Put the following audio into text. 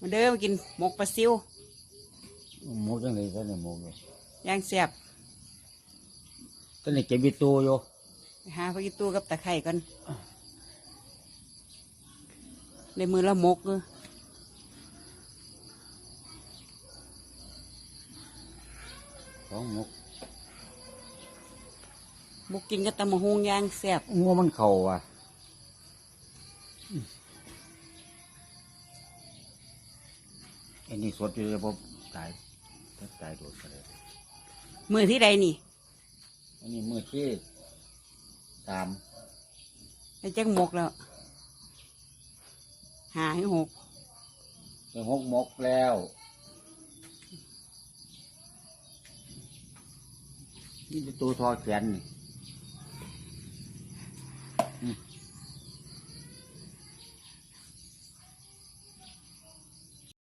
มาเด้อมากินหมกปลาซิวหมูจังเลยตอนนี้หมูอยู่ย่างแซ่บตอนนี้เก็บวิตูอยู่ไปหาพวกอีตู้กับตะไคร่ก่อนในมือละหมกเลยสองหมูหมกกินกับตำมะฮุงย่างแซ่บงัวมันเข่าอะ อันนี้สดอยู่เลยผมตายถ้าตายโดดไปเลยมือที่ใดนี่ อันนี้มือที่สามไอ้จังหมกแล้วหาให้หกเป็นหกหมกแล้วนี่เป็นตัวทอแขนนี่